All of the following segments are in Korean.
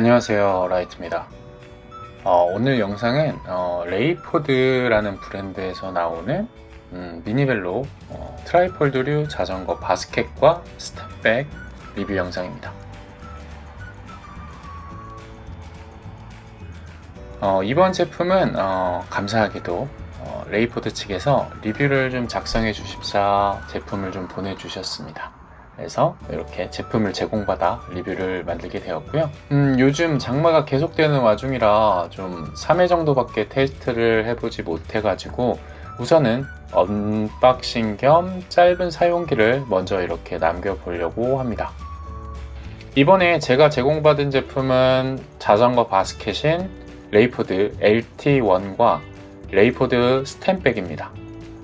안녕하세요 라이트입니다. 어, 오늘 영상은 어, 레이포드라는 브랜드에서 나오는 음, 미니벨로 어, 트라이폴드류 자전거 바스켓과 스텝백 리뷰 영상입니다. 어, 이번 제품은 어, 감사하게도 어, 레이포드 측에서 리뷰를 좀 작성해 주십사 제품을 좀 보내주셨습니다 그래서 이렇게 제품을 제공받아 리뷰를 만들게 되었고요. 음, 요즘 장마가 계속되는 와중이라 좀 3회 정도밖에 테스트를 해보지 못해가지고 우선은 언박싱 겸 짧은 사용기를 먼저 이렇게 남겨보려고 합니다. 이번에 제가 제공받은 제품은 자전거 바스켓인 레이포드 LT1과 레이포드 스탬백입니다.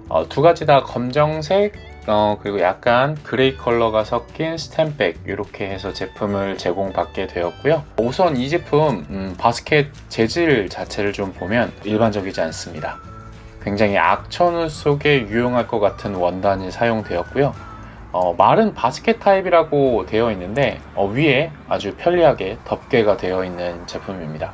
어, 두 가지 다 검정색 어, 그리고 약간 그레이 컬러가 섞인 스탬백 이렇게 해서 제품을 제공받게 되었고요. 우선 이 제품 음, 바스켓 재질 자체를 좀 보면 일반적이지 않습니다. 굉장히 악천후 속에 유용할 것 같은 원단이 사용되었고요. 어, 마른 바스켓 타입이라고 되어 있는데 어, 위에 아주 편리하게 덮개가 되어 있는 제품입니다.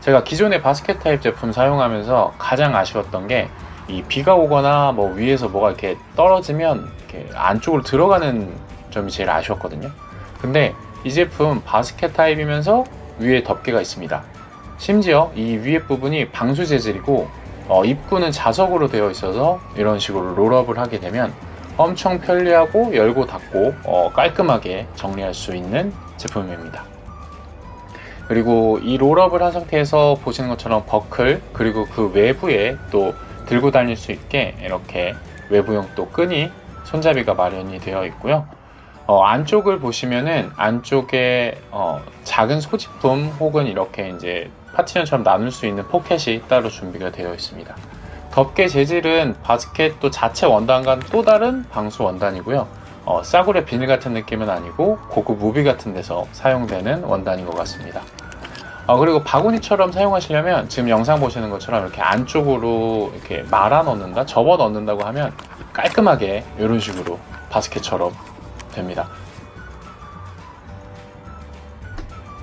제가 기존의 바스켓 타입 제품 사용하면서 가장 아쉬웠던 게 이 비가 오거나 뭐 위에서 뭐가 이렇게 떨어지면 이렇게 안쪽으로 들어가는 점이 제일 아쉬웠거든요. 근데 이 제품 바스켓 타입이면서 위에 덮개가 있습니다. 심지어 이 위에 부분이 방수 재질이고 어, 입구는 자석으로 되어 있어서 이런 식으로 롤업을 하게 되면 엄청 편리하고 열고 닫고 어, 깔끔하게 정리할 수 있는 제품입니다. 그리고 이 롤업을 한 상태에서 보시는 것처럼 버클 그리고 그 외부에 또 들고 다닐 수 있게 이렇게 외부용 또 끈이 손잡이가 마련이 되어 있고요. 어, 안쪽을 보시면은 안쪽에 어, 작은 소지품 혹은 이렇게 이제 파티션처럼 나눌 수 있는 포켓이 따로 준비가 되어 있습니다. 덮개 재질은 바스켓 또 자체 원단과는 또 다른 방수 원단이고요. 어, 싸구려 비닐 같은 느낌은 아니고 고급 무비 같은 데서 사용되는 원단인 것 같습니다. 어, 그리고 바구니처럼 사용하시려면 지금 영상 보시는 것처럼 이렇게 안쪽으로 이렇게 말아 넣는다, 접어 넣는다고 하면 깔끔하게 이런 식으로 바스켓처럼 됩니다.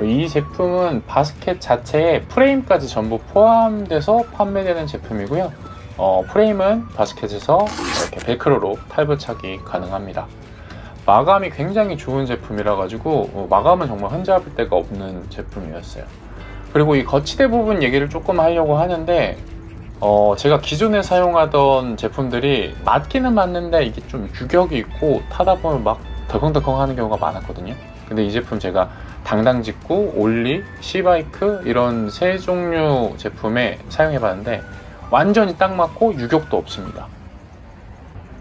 이 제품은 바스켓 자체에 프레임까지 전부 포함돼서 판매되는 제품이고요. 어, 프레임은 바스켓에서 이렇게 벨크로로 탈부착이 가능합니다. 마감이 굉장히 좋은 제품이라 가지고 어, 마감은 정말 흠잡을 데가 없는 제품이었어요. 그리고 이 거치대 부분 얘기를 조금 하려고 하는데 어, 제가 기존에 사용하던 제품들이 맞기는 맞는데 이게 좀 유격이 있고 타다 보면 막 덜컹덜컹 하는 경우가 많았거든요. 근데 이 제품 제가 당당 직구, 올리, 시바이크 이런 세 종류 제품에 사용해 봤는데 완전히 딱 맞고 유격도 없습니다.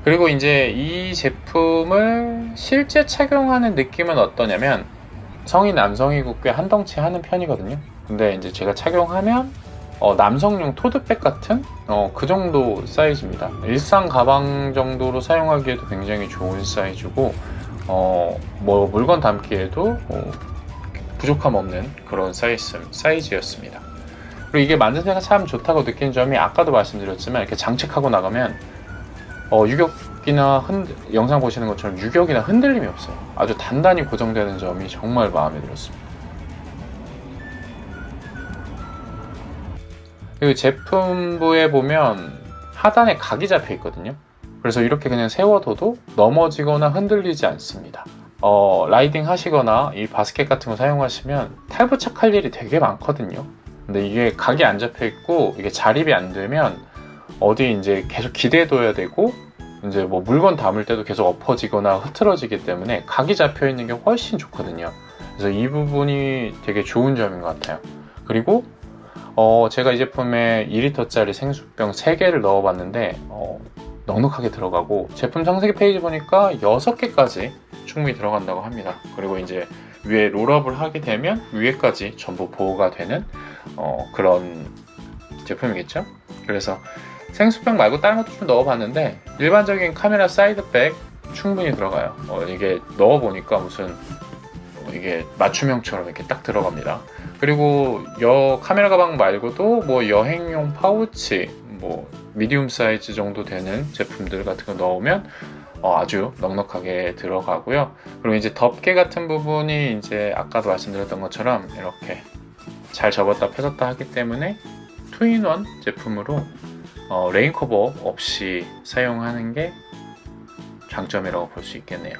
그리고 이제 이 제품을 실제 착용하는 느낌은 어떠냐면 성인 남성이고 꽤 한 덩치 하는 편이거든요. 근데 이제 제가 착용하면 어, 남성용 토드백 같은 어, 그 정도 사이즈입니다. 일상 가방 정도로 사용하기에도 굉장히 좋은 사이즈고 어, 뭐 물건 담기에도 어, 부족함 없는 그런 사이즈, 사이즈였습니다. 그리고 이게 만드세가 참 좋다고 느낀 점이 아까도 말씀드렸지만 이렇게 장착하고 나가면 어, 유격이나 흔, 영상 보시는 것처럼 유격이나 흔들림이 없어요. 아주 단단히 고정되는 점이 정말 마음에 들었습니다. 그리고 제품부에 보면 하단에 각이 잡혀 있거든요. 그래서 이렇게 그냥 세워둬도 넘어지거나 흔들리지 않습니다. 어, 라이딩 하시거나 이 바스켓 같은 거 사용하시면 탈부착할 일이 되게 많거든요. 근데 이게 각이 안 잡혀 있고 이게 자립이 안 되면 어디 이제 계속 기대둬야 되고 이제 뭐 물건 담을 때도 계속 엎어지거나 흐트러지기 때문에 각이 잡혀 있는 게 훨씬 좋거든요. 그래서 이 부분이 되게 좋은 점인 것 같아요. 그리고 어, 제가 이 제품에 2리터짜리 생수병 3개를 넣어봤는데 어, 넉넉하게 들어가고 제품 상세 페이지 보니까 6개까지 충분히 들어간다고 합니다. 그리고 이제 위에 롤업을 하게 되면 위에까지 전부 보호가 되는 어, 그런 제품이겠죠. 그래서 생수병 말고 다른 것도 좀 넣어봤는데 일반적인 카메라 사이드백 충분히 들어가요. 어, 이게 넣어보니까 무슨 어, 이게 맞춤형처럼 이렇게 딱 들어갑니다. 그리고 여 카메라 가방 말고도 뭐 여행용 파우치, 뭐 미디움 사이즈 정도 되는 제품들 같은 거 넣으면 어, 아주 넉넉하게 들어가고요. 그리고 이제 덮개 같은 부분이 이제 아까도 말씀드렸던 것처럼 이렇게 잘 접었다 펴졌다 하기 때문에 투인원 제품으로 어, 레인 커버 없이 사용하는 게 장점이라고 볼 수 있겠네요.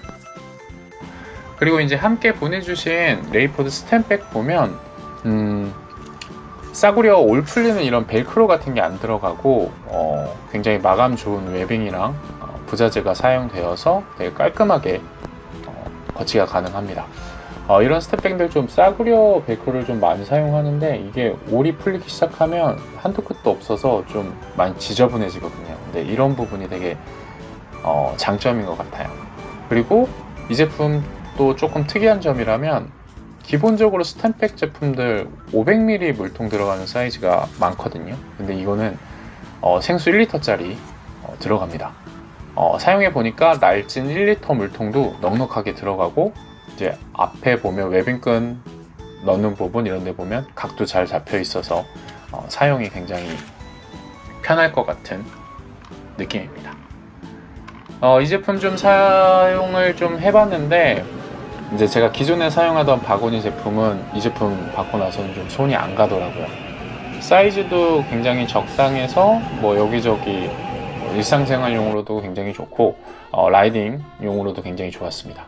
그리고 이제 함께 보내주신 레이포드 스탬백 보면 음, 싸구려 올 풀리는 이런 벨크로 같은 게 안 들어가고 어, 굉장히 마감 좋은 웨빙이랑 어, 부자재가 사용되어서 되게 깔끔하게 어, 거치가 가능합니다. 어, 이런 스텝백들 좀 싸구려 벨크로를 좀 많이 사용하는데 이게 올이 풀리기 시작하면 한도 끝도 없어서 좀 많이 지저분해지거든요. 근데 이런 부분이 되게 어, 장점인 것 같아요. 그리고 이 제품 또 조금 특이한 점이라면 기본적으로 스탬백 제품들 500ml 물통 들어가는 사이즈가 많거든요. 근데 이거는 어, 생수 1리터짜리 들어갑니다. 어, 사용해 보니까 날진 1리터 물통도 넉넉하게 들어가고 이제 앞에 보면 웨빙끈 넣는 부분 이런 데 보면 각도 잘 잡혀 있어서 어, 사용이 굉장히 편할 것 같은 느낌입니다. 어, 이 제품 좀 사용을 좀 해봤는데 이제 제가 기존에 사용하던 바구니 제품은 이 제품 받고 나서는 좀 손이 안 가더라고요. 사이즈도 굉장히 적당해서 뭐 여기저기 뭐 일상생활용으로도 굉장히 좋고 어, 라이딩용으로도 굉장히 좋았습니다.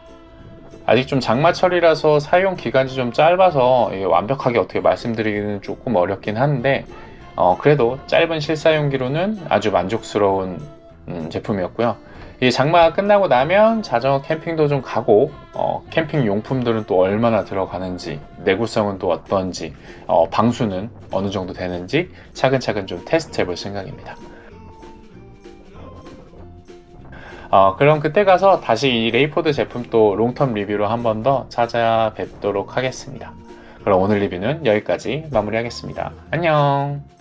아직 좀 장마철이라서 사용 기간이 좀 짧아서 완벽하게 어떻게 말씀드리기는 조금 어렵긴 한데 어, 그래도 짧은 실사용기로는 아주 만족스러운 음, 제품이었고요. 이 장마가 끝나고 나면 자전거 캠핑도 좀 가고 어, 캠핑 용품들은 또 얼마나 들어가는지 내구성은 또 어떤지 어, 방수는 어느 정도 되는지 차근차근 좀 테스트 해볼 생각입니다. 어, 그럼 그때 가서 다시 이 레이포드 제품 또 롱텀 리뷰로 한 번 더 찾아뵙도록 하겠습니다. 그럼 오늘 리뷰는 여기까지 마무리하겠습니다. 안녕!